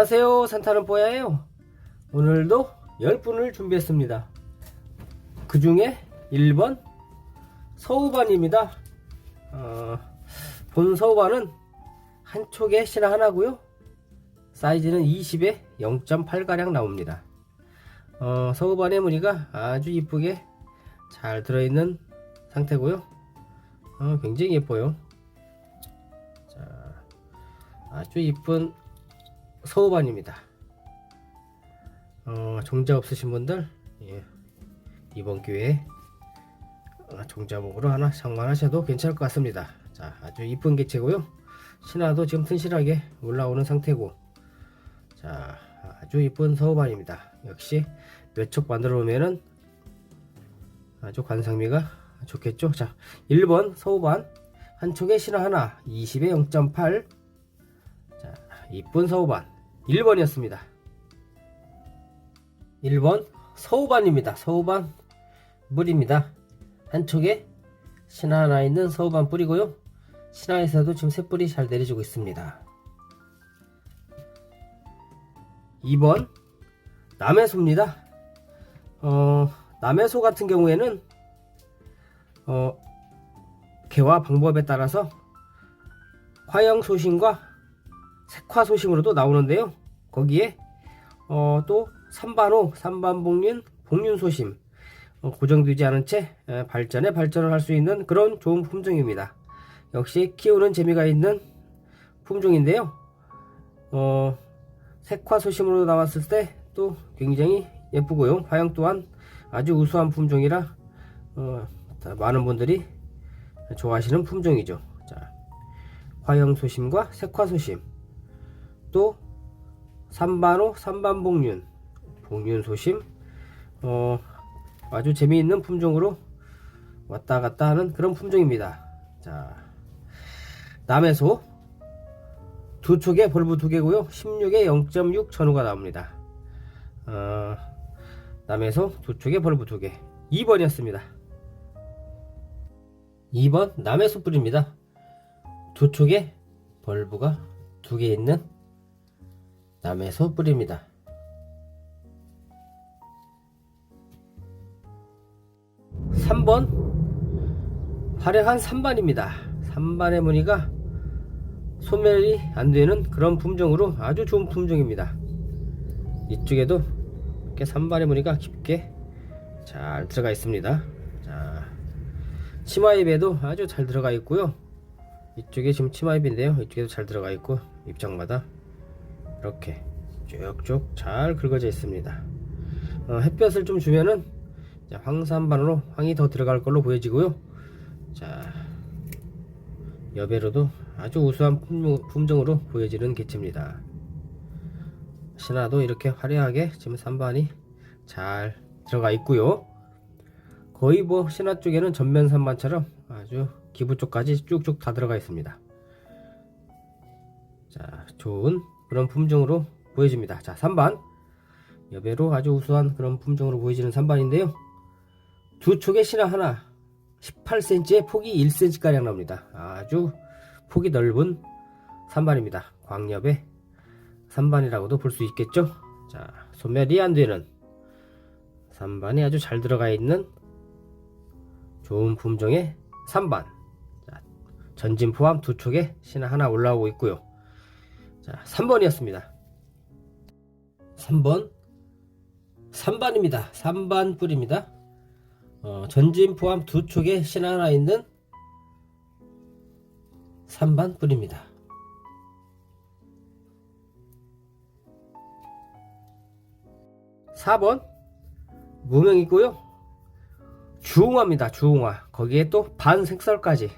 안녕하세요. 산타는 뽀야예요. 오늘도 10분을 준비했습니다. 그 중에 1번 서우반입니다. 어, 본 서우반은 한 촉에 신화 하나고요. 사이즈는 20에 0.8가량 나옵니다. 어, 서우반의 무늬가 아주 이쁘게 잘 들어있는 상태고요. 어, 굉장히 예뻐요. 자, 아주 이쁜 서우반입니다. 어, 종자 없으신 분들 예, 이번 기회에 어, 종자목으로 하나 장만하셔도 괜찮을 것 같습니다. 자, 아주 이쁜 개체고요. 신화도 지금 튼실하게 올라오는 상태고, 자, 아주 이쁜 서우반입니다. 역시 몇 촉 만들어 놓으면은 아주 관상미가 좋겠죠. 자, 1번 서우반 한 촉에 신화 하나 20에 0.8 자, 이쁜 서우반 1번이었습니다. 1번 서우반입니다. 서우반 물입니다. 한쪽에 신화 하나 있는 서우반 뿌리고요. 신화에서도 지금 새뿌리 잘 내려주고 있습니다. 2번 남해소입니다. 어, 남해소 같은 경우에는 어, 개화 방법에 따라서 화형 소신과 색화 소식으로도 나오는데요. 거기에 어, 또 삼반호, 삼반복륜, 복륜 소심 어, 고정되지 않은 채 에, 발전에 발전을 할 수 있는 그런 좋은 품종입니다. 역시 키우는 재미가 있는 품종인데요. 어, 색화 소심으로 나왔을 때 또 굉장히 예쁘고요. 화형 또한 아주 우수한 품종이라 어, 다 많은 분들이 좋아하시는 품종이죠. 자, 화형 소심과 색화 소심 또 삼반호, 삼반복륜, 복륜 소심 어, 아주 재미있는 품종으로 왔다 갔다 하는 그런 품종입니다. 자, 남해소 두 촉에 벌브 두 개고요. 16에 0.6 전후가 나옵니다. 어, 남해소 두 촉에 벌브 두 개. 2번이었습니다. 2번 남해소 뿌리입니다. 두 촉에 벌브가 두 개 있는 남해소 뿌리입니다. 3번 화려한 3반입니다. 3반의 무늬가 소멸이 안 되는 그런 품종으로 아주 좋은 품종입니다. 이쪽에도 이렇게 3반의 무늬가 깊게 잘 들어가 있습니다. 자, 치마입에도 아주 잘 들어가 있고요. 이쪽에 지금 치마입인데요. 이쪽에도 잘 들어가 있고 입장마다 이렇게 쭉쭉 잘 긁어져 있습니다. 어, 햇볕을 좀 주면은 자, 황산반으로 황이 더 들어갈 걸로 보여지고요. 자, 여배로도 아주 우수한 품- 품종 으로 보여지는 개체입니다. 신화도 이렇게 화려하게 지금 산반이 잘 들어가 있고요. 거의 뭐 신화 쪽에는 전면 산반처럼 아주 기부 쪽까지 쭉쭉 다 들어가 있습니다. 자, 좋은 그런 품종으로 보여집니다. 자, 3반. 여배로 아주 우수한 그런 품종으로 보여지는 3반인데요. 두 촉의 신화 하나 18cm에 폭이 1cm가량 나옵니다. 아주 폭이 넓은 3반입니다. 광엽의 3반이라고도 볼 수 있겠죠. 자, 소멸이 안 되는 3반이 아주 잘 들어가 있는 좋은 품종의 3반. 자, 전진 포함 두 촉에 신화 하나 올라오고 있고요. 자, 3번이었습니다. 3번 3반입니다. 3반 뿌리입니다. 어, 전진 포함 두 촉에 신화 하나 있는 3반 뿌리입니다. 사번 무명이고요. 주홍화입니다. 주홍화. 거기에 또 반색설까지.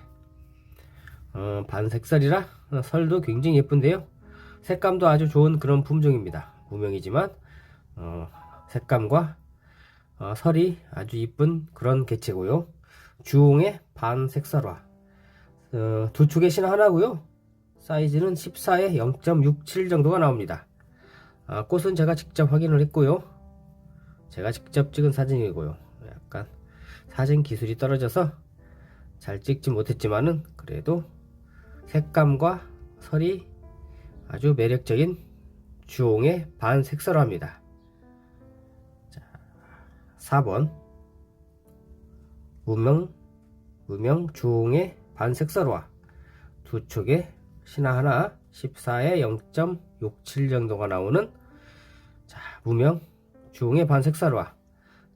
어, 반색설이라 어, 설도 굉장히 예쁜데요. 색감도 아주 좋은 그런 품종입니다. 무명이지만 어, 색감과 어, 설이 아주 이쁜 그런 개체고요. 주홍의 반색설화. 어, 두 축의 신화 하나고요. 사이즈는 14에 0.67 정도가 나옵니다. 아, 꽃은 제가 직접 확인을 했고요. 제가 직접 찍은 사진이고요. 약간 사진 기술이 떨어져서 잘 찍지 못했지만은 그래도 색감과 설이 아주 매력적인 주홍의 반색설화입니다. 자, 4번 무명 무명 주홍의 반색설화 두 촉에 신화 하나 14에 0.67 정도가 나오는 자, 무명 주홍의 반색설화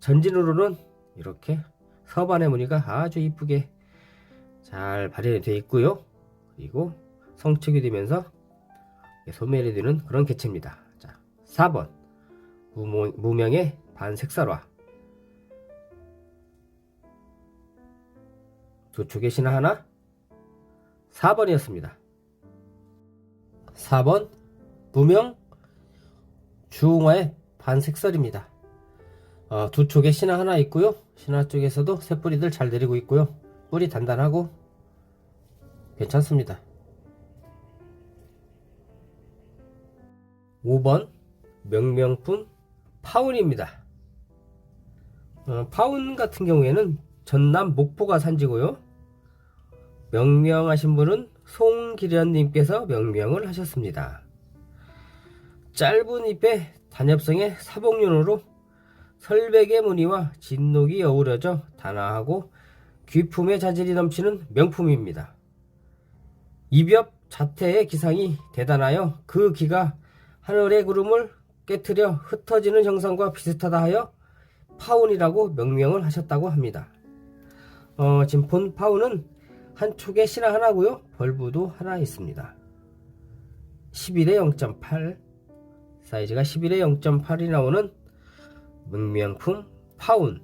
전진으로는 이렇게 서반의 무늬가 아주 이쁘게 잘 발현이 되어 있고요. 그리고 성축이 되면서 소멸이 되는 그런 개체입니다. 자, 4번 무모, 무명의 반색설화 두 촉의 신화 하나 4번이었습니다. 4번 무명 주홍화의 반색설입니다. 어, 두 촉에 신화 하나 있고요. 신화 쪽에서도 새뿌리들 잘 내리고 있고요. 뿌리 단단하고 괜찮습니다. 5번 명명품 파운입니다. 어, 파운 같은 경우에는 전남 목포가 산지고요. 명명하신 분은 송기련님께서 명명을 하셨습니다. 짧은 잎에 단엽성의 사복륜으로 설백의 무늬와 진녹이 어우러져 단아하고 귀품의 자질이 넘치는 명품입니다. 이벽 자태의 기상이 대단하여 그 기가 하늘의 구름을 깨뜨려 흩어지는 형상과 비슷하다 하여 파운이라고 명명을 하셨다고 합니다. 어, 지금 본 파운은 한 촉에 신화 하나고요. 벌부도 하나 있습니다. 11에 0.8 사이즈가 11에 0.8이 나오는 문명품 파운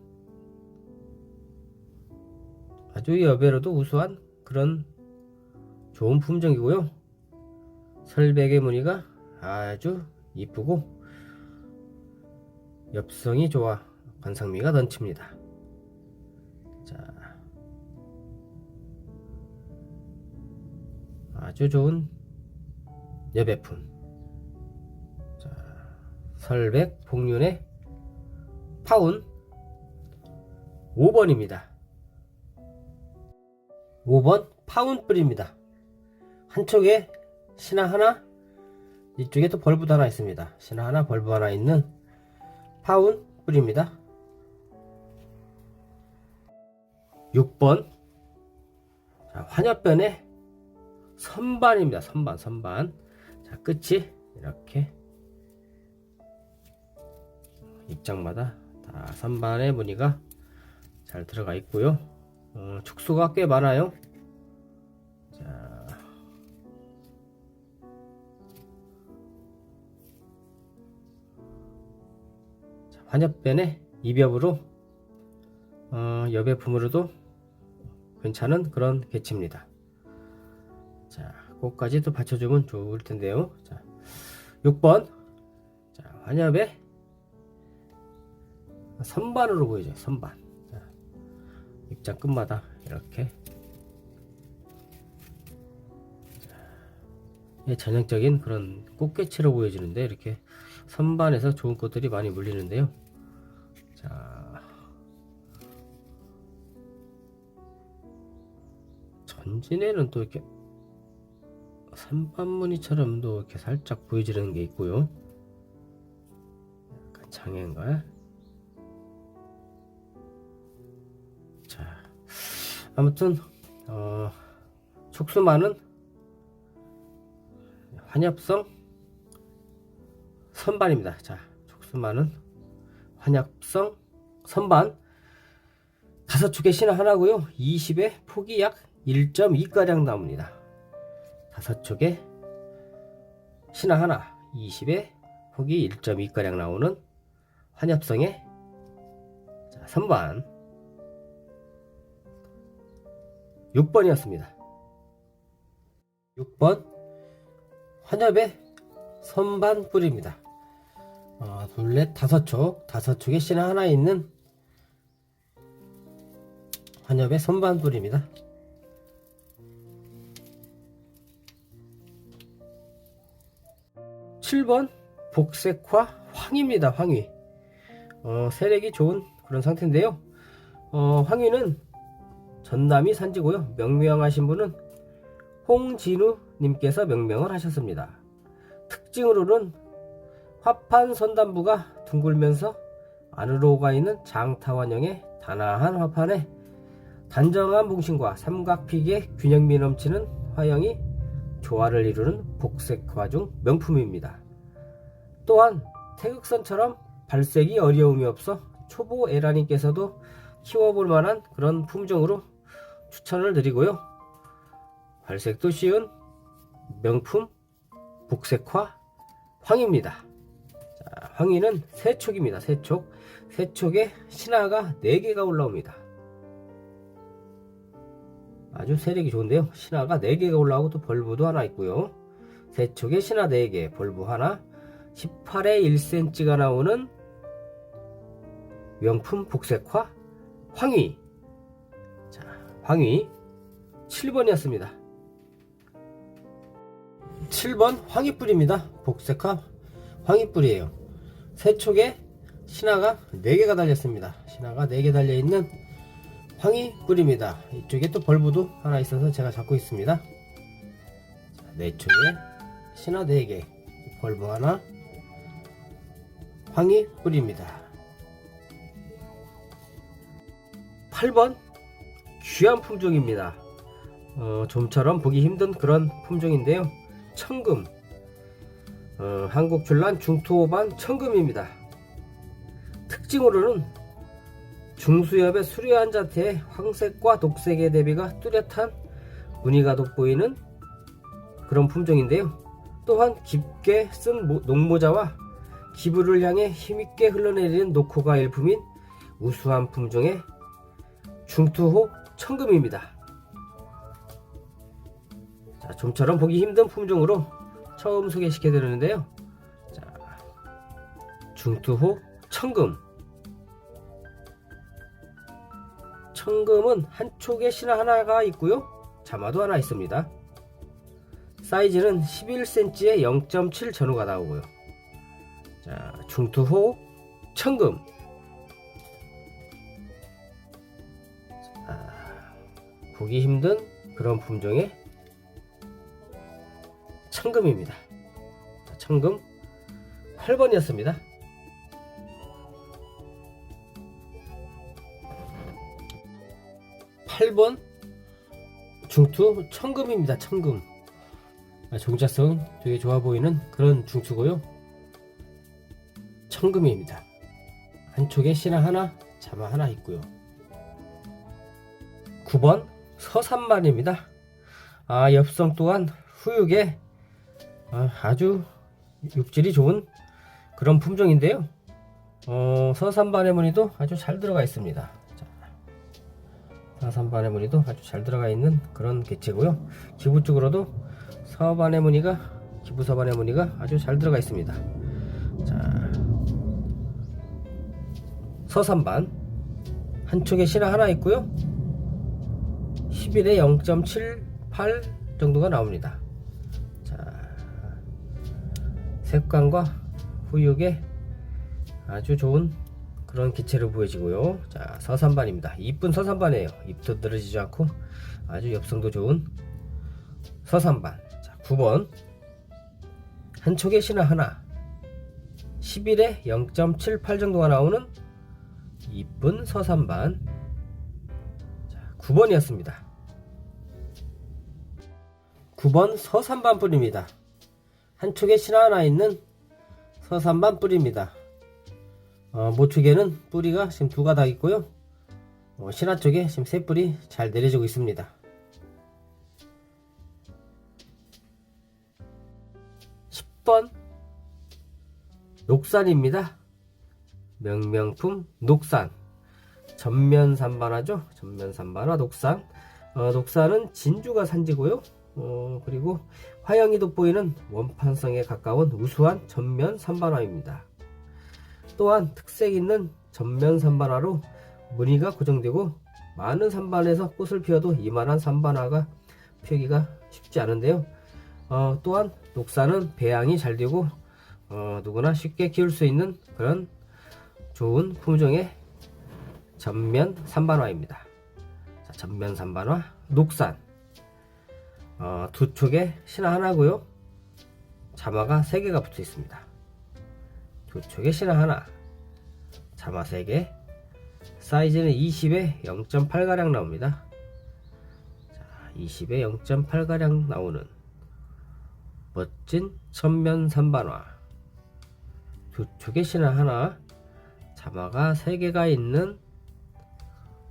아주 여배로도 우수한 그런 좋은 품종이고요. 설백의 무늬가 아주 이쁘고 엽성이 좋아 관상미가 넘칩니다. 자, 아주 좋은 여배품. 자, 설백 복륜의 파운 5번입니다. 5번 파운 뿌리입니다. 한쪽에 신화 하나, 이쪽에 또 벌브도 하나 있습니다. 신화 하나, 벌브 하나 있는 파운 뿌리입니다. 6번 자, 환엽변의 선반입니다. 선반, 선반. 자, 끝이 이렇게 입장마다 다 선반의 무늬가 잘 들어가 있고요. 어, 축수가 꽤 많아요. 자, 환엽변의 이벽으로 어, 여배 품으로도 괜찮은 그런 개체입니다. 자, 꽃까지도 받쳐주면 좋을 텐데요. 자, 6번. 자, 환엽의 선반으로 보이죠. 선반. 자, 입장 끝마다 이렇게 예, 전형적인 그런 꽃게치로 보여지는데 이렇게 선반에서 좋은 꽃들이 많이 물리는데요. 자, 전진에는 또 이렇게 선반무늬처럼도 이렇게 살짝 보여지는 게 있고요. 약간 장애인가? 자, 아무튼 어, 촉수만은 환엽성 선반입니다. 자, 촉수만은 환엽성 선반 다섯 축의 신화 하나고요. 20에 폭이 약 1.2가량 나옵니다. 다섯 촉에 신화 하나 20에 폭이 1.2가량 나오는 환엽성의 자, 선반 6번이었습니다. 6번 환엽의 선반 뿌리입니다. 어, 둘넷 다섯 촉 다섯 촉에 신화 하나 있는 환엽의 선반 뿌리입니다. 7번 복색화 황입니다. 황위. 어, 세력이 좋은 그런 상태인데요. 어, 황위는 전남이 산지고요. 명명하신 분은 홍진우 님께서 명명을 하셨습니다. 특징으로는 화판 선단부가 둥글면서 안으로 가 있는 장타원형의 단아한 화판에 단정한 봉신과 삼각피기의 균형미 넘치는 화형이 조화를 이루는 복색화 중 명품입니다. 또한 태극선처럼 발색이 어려움이 없어 초보 에라님께서도 키워볼 만한 그런 품종으로 추천을 드리고요. 발색도 쉬운 명품 복색화 황입니다. 자, 황이는 세촉입니다. 세촉. 세촉에 신화가 4개가 올라옵니다. 아주 세력이 좋은데요. 신화가 4개가 올라오고 또 벌브도 하나 있고요. 세촉에 신화 4개, 벌브 하나, 18에 1cm가 나오는 명품 복색화 황희. 자, 황희 7번이었습니다. 7번 황희뿔입니다. 복색화 황희뿔이에요. 세촉에 신화가 4개가 달렸습니다. 신화가 4개 달려있는 황희뿔입니다. 이쪽에 또 벌브도 하나 있어서 제가 잡고 있습니다. 자, 네 쪽에 신화 4개, 벌브 하나, 황희뿔입니다. 8번 귀한 품종입니다. 어, 좀처럼 보기 힘든 그런 품종인데요. 청금 어, 한국 출란 중투호반 청금입니다. 특징으로는 중수엽의 수려한 자태에 황색과 녹색의 대비가 뚜렷한 무늬가 돋보이는 그런 품종인데요. 또한 깊게 쓴 모- 녹모자와 기부를 향해 힘있게 흘러내리는 녹호가 일품인 우수한 품종의 중투호 청금입니다. 자, 좀처럼 보기 힘든 품종으로 처음 소개시켜 드리는데요. 자, 중투호 청금. 청금은 한쪽에 신화 하나가 있고요. 자마도 하나 있습니다. 사이즈는 11cm에 0.7 전후가 나오고요. 자, 중투호 청금. 자, 보기 힘든 그런 품종의 청금입니다. 자, 청금 8번이었습니다. 8번 중투 청금입니다. 청금. 아, 종자성 되게 좋아 보이는 그런 중투고요. 청금입니다. 한쪽에 신화 하나, 자마 하나 있고요. 9번 서산만입니다. 아, 엽성 또한 후육에 아, 아주 육질이 좋은 그런 품종인데요. 어, 서산반의 무늬도 아주 잘 들어가 있습니다. 자, 서산반의 무늬도 아주 잘 들어가 있는 그런 개체고요. 기부 쪽으로도 서반의 무늬가 기부 서반의 무늬가 아주 잘 들어가 있습니다. 자, 서산반 한쪽에 신화 하나 있고요. 11에 0.78 정도가 나옵니다. 색감과 후육에 아주 좋은 그런 기체로 보여지고요. 자, 서산반입니다. 이쁜 서산반이에요. 잎도 늘어지지 않고 아주 엽성도 좋은 서산반. 자, 9번. 한쪽에 신화 하나. 11에 0.78 정도가 나오는 이쁜 서산반. 자, 9번이었습니다. 9번 서산반 뿌리입니다. 한쪽에 신화 하나 있는 서산반 뿌리입니다. 어, 모축에는 뿌리가 지금 두 가닥 있고요. 어, 신화 쪽에 지금 세 뿌리 잘 내려지고 있습니다. 10번 녹산입니다. 명명품 녹산 전면 산반화죠. 전면 산반화 녹산 어, 녹산은 진주가 산지고요. 어, 그리고 화형이 돋보이는 원판성에 가까운 우수한 전면 산반화입니다. 또한 특색 있는 전면 산반화로 무늬가 고정되고 많은 산반에서 꽃을 피워도 이만한 산반화가 피우기가 쉽지 않은데요. 어, 또한 녹사는 배양이 잘 되고 어, 누구나 쉽게 키울 수 있는 그런 좋은 품종의 전면 산반화입니다. 자, 전면 산반화 녹산 어, 두 촉에 신화 하나고요. 자마가 세 개가 붙어 있습니다. 두 촉에 신화 하나. 자마 3개. 사이즈는 20에 0.8가량 나옵니다. 자, 20에 0.8가량 나오는 멋진 천면 삼반화. 두 촉에 신화 하나. 자마가 3개가 있는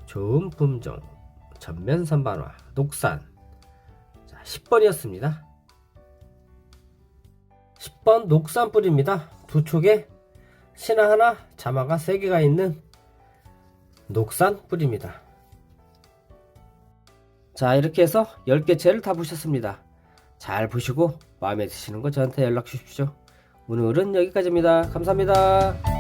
좋은 품종 전면 삼반화 녹산. 자, 10번이었습니다. 10번 녹산 뿌리입니다. 두 촉에 신화 하나 자마가 3개가 있는 녹산 뿌리입니다. 자 이렇게 해서 10개 채를 다 보셨습니다. 잘 보시고 마음에 드시는 거 저한테 연락 주십시오. 오늘은 여기까지입니다. 감사합니다